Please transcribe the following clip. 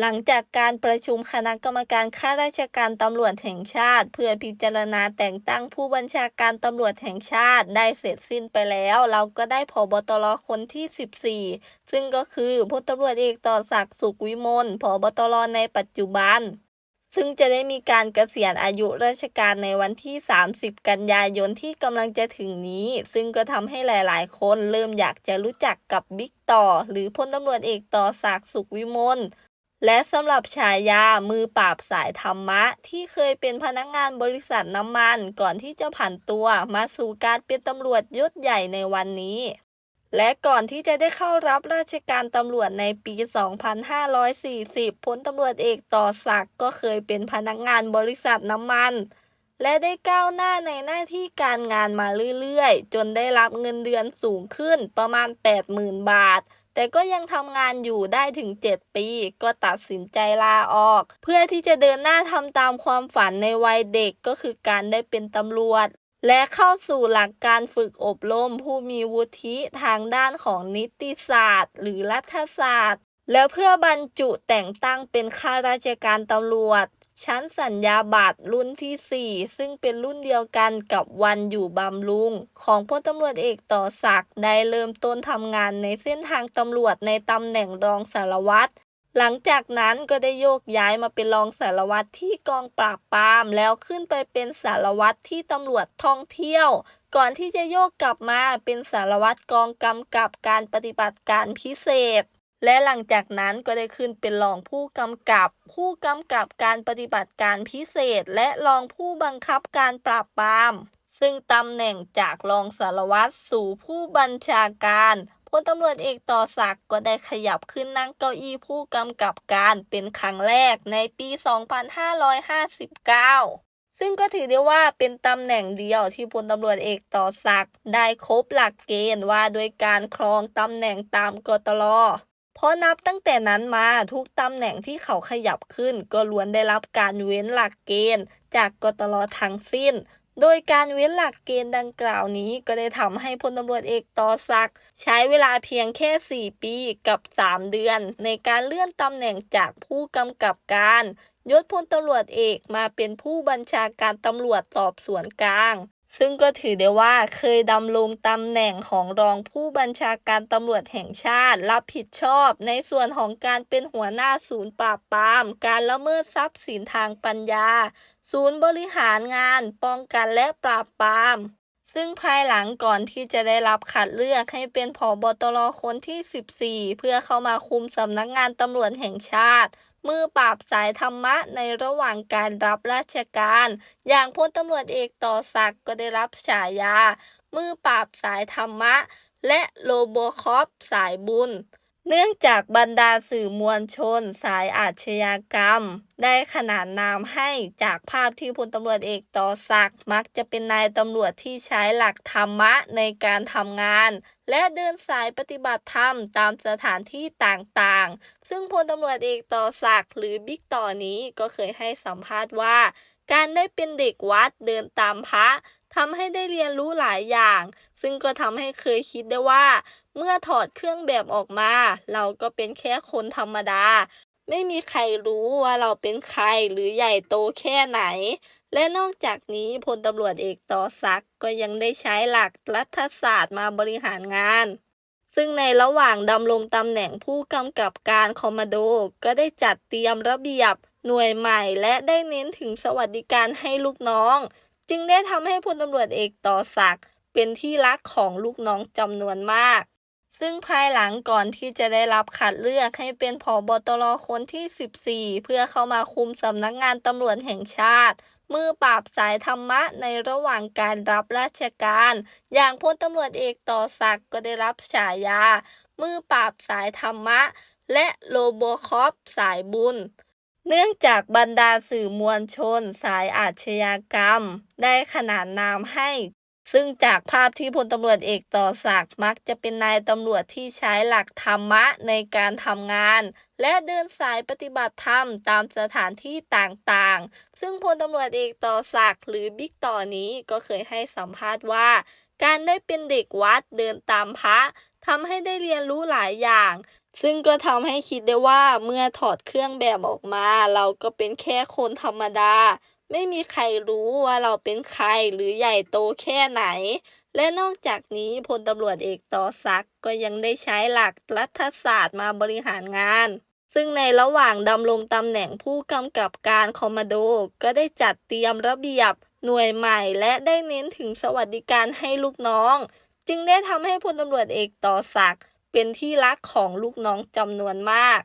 หลังจากการประชุมคณะกรรมการข้าราชการตำรวจแห่งชาติ เพื่อพิจารณาแต่งตั้งผู้บัญชาการตำรวจแห่งชาติได้เสร็จสิ้นไปแล้ว เราก็ได้ผบตรคนที่ 14 ซึ่งก็คือพลตำรวจเอกต่อศักดิ์สุขวิมลผบตรในปัจจุบัน ซึ่งจะได้มีการเกษียณอายุราชการในวันที่ 30 กันยายนที่กำลังจะถึงนี้ ซึ่งก็ทำให้หลาย ๆ คนเริ่มอยากจะรู้จักกับบิ๊กต่อ หรือพลตำรวจเอกต่อศักดิ์สุขวิมล และสำหรับฉายามือปราบสายธรรมะ ที่เคยเป็นพนักงานบริษัทน้ำมัน ก่อนที่จะผ่านตัวมาสู่การเป็นตำรวจยศใหญ่ในวันนี้ และก่อนที่จะได้เข้ารับราชการตำรวจในปี 2540 พลตำรวจเอกต่อศักดิ์ก็เคยเป็นพนักงานบริษัทน้ำมัน และได้ก้าวหน้าในหน้าที่การงานมาเรื่อยๆ จนได้รับเงินเดือนสูงขึ้นประมาณ 80,000 บาท แต่ก็ยังทำงานอยู่ได้ถึง 7 ปี ก็ตัดสินใจลาออก เพื่อที่จะเดินหน้าทำตามความฝันในวัยเด็กก็คือการได้เป็นตำรวจ และเข้าสู่หลักการฝึกอบรมผู้มีวุฒิทางด้านของนิติศาสตร์ หรือรัฐศาสตร์ แล้วเพื่อบรรจุแต่งตั้งเป็นข้าราชการตำรวจ ชั้นสัญญาบัตรรุ่นที่ 4 ซึ่งเป็นรุ่นเดียวกันกับวันอยู่บำรุง ของพลตำรวจเอกต่อศักดิ์ได้เริ่มต้นทำงานในเส้นทางตำรวจในตำแหน่งรองสารวัตรหลังจากนั้นก็ได้โยกย้ายมาเป็นรองสารวัตรที่กองปราบปราม แล้วขึ้นไปเป็นสารวัตรที่ตำรวจท่องเที่ยว ก่อนที่จะโยกกลับมาเป็นสารวัตรกองกำกับการปฏิบัติการพิเศษ และหลังจากนั้นก็ได้ขึ้นเป็นรองผู้กำกับ ผู้กำกับการปฏิบัติการพิเศษ และรองผู้บังคับการปราบปราม ซึ่งตำแหน่งจากรองสารวัตรสู่ผู้บัญชาการพลตำรวจเอกต่อศักดิ์ก็ได้ขยับขึ้นนั่งเก้าอี้ผู้กำกับการเป็นครั้งแรกในปี 2559 ซึ่งก็ถือได้ว่าเป็นตำแหน่งเดียวที่พลตำรวจเอกต่อศักดิ์ได้ครบหลักเกณฑ์ว่าโดยการครองตำแหน่งตามกตล เพราะนับตั้งแต่นั้นมาทุกตำแหน่งที่เขาขยับขึ้น ก็ล้วนได้รับการเว้นหลักเกณฑ์ จากกตลทั้งสิ้น โดยการเว้นหลักเกณฑ์ดังกล่าวนี้ก็ได้ทำให้พลตำรวจเอกต่อศักดิ์ใช้เวลาเพียงแค่ 4 ปีกับ 3 เดือน ในการเลื่อนตำแหน่งจากผู้กำกับการยศพลตำรวจเอกมาเป็นผู้บัญชาการตำรวจสอบสวนกลาง ซึ่งก็ถือได้ว่าเคยดำรงตำแหน่งของรองผู้บัญชาการตำรวจแห่งชาติ รับผิดชอบในส่วนของการเป็นหัวหน้าศูนย์ปราบปราม การละเมิดทรัพย์สินทางปัญญา ศูนย์บริหารงาน ป้องกันและปราบปราม ซึ่งภายหลังก่อนที่จะได้รับคัดเลือกให้เป็นผบตรคนที่ 14 เพื่อเข้ามาคุมสำนักงานตำรวจแห่งชาติ มือปราบสายธรรมะในระหว่างการรับราชการ อย่างพลตำรวจเอกต่อศักดิ์ก็ได้รับฉายา มือปราบสายธรรมะ และโลโบคอปสายบุญ เนื่องจากบรรดาสื่อมวลชนสายอาชญากรรม ได้ขนานนามให้จากภาพที่พลตำรวจเอกต่อศักดิ์มักจะเป็นนายตำรวจที่ใช้หลักธรรมะในการทำงาน และเดินสายปฏิบัติธรรมตามสถานที่ต่างๆ ซึ่งพลตำรวจเอกต่อศักดิ์หรือบิ๊กต่อนี้ก็เคยให้สัมภาษณ์ว่า การได้เป็นเด็กวัดเดินตามพระทำให้ได้เรียนรู้หลายอย่าง ซึ่งก็ทำให้เคยคิดได้ว่า เมื่อถอดเครื่องแบบออกมา เราก็เป็นแค่คนธรรมดา ไม่มีใครรู้ว่าเราเป็นใครหรือใหญ่โตแค่ไหน และนอกจากนี้พลตำรวจเอกต่อศักดิ์ก็ยังได้ใช้หลักรัฐศาสตร์มาบริหารงาน ซึ่งในระหว่างดำรงตำแหน่งผู้กำกับการคอมมานโด ก็ได้จัดเตรียมระเบียบหน่วยใหม่และได้เน้นถึงสวัสดิการให้ลูกน้อง จึงได้ทำให้พลตำรวจเอกต่อศักดิ์เป็นที่รักของลูกน้องจำนวนมาก ซึ่งภายหลังก่อนที่จะได้รับคัดเลือกให้เป็นผอบตรคนที่ 14 เพื่อเข้ามาคุมสำนักงานตำรวจแห่งชาติ มือปราบสายธรรมะในระหว่างการรับราชการ อย่างพลตำรวจเอกต่อศักดิ์ก็ได้รับฉายา มือปราบสายธรรมะ และโลโบคอปสายบุญเนื่องจากบรรดาสื่อมวลชนสายอาชญากรรม ได้ขนานนามให้ ซึ่งจากภาพที่พลตำรวจเอกต่อศักดิ์มักจะเป็นนายตำรวจที่ใช้หลักธรรมะในการทำงาน และเดินสายปฏิบัติธรรมตามสถานที่ต่างๆ ซึ่งพลตำรวจเอกต่อศักดิ์หรือบิ๊กต่อนี้ก็เคยให้สัมภาษณ์ว่า การได้เป็นเด็กวัดเดินตามพระทำให้ได้เรียนรู้หลายอย่างซึ่งก็ทำให้คิดได้ว่าเมื่อถอดเครื่องแบบออกมา เราก็เป็นแค่คนธรรมดา ไม่มีใครรู้ว่าเราเป็นใครหรือใหญ่โตแค่ไหน และนอกจากนี้พลตำรวจเอกต่อศักดิ์ก็ยังได้ใช้หลักรัฐศาสตร์มาบริหารงาน ซึ่งในระหว่างดำรงตำแหน่งผู้กำกับการคอมมาโด ก็ได้จัดเตรียมระเบียบหน่วยใหม่และได้เน้นถึงสวัสดิการให้ลูกน้อง จึงได้ทำให้พลตำรวจเอกต่อศักดิ์เป็นที่รักของลูกน้องจำนวนมาก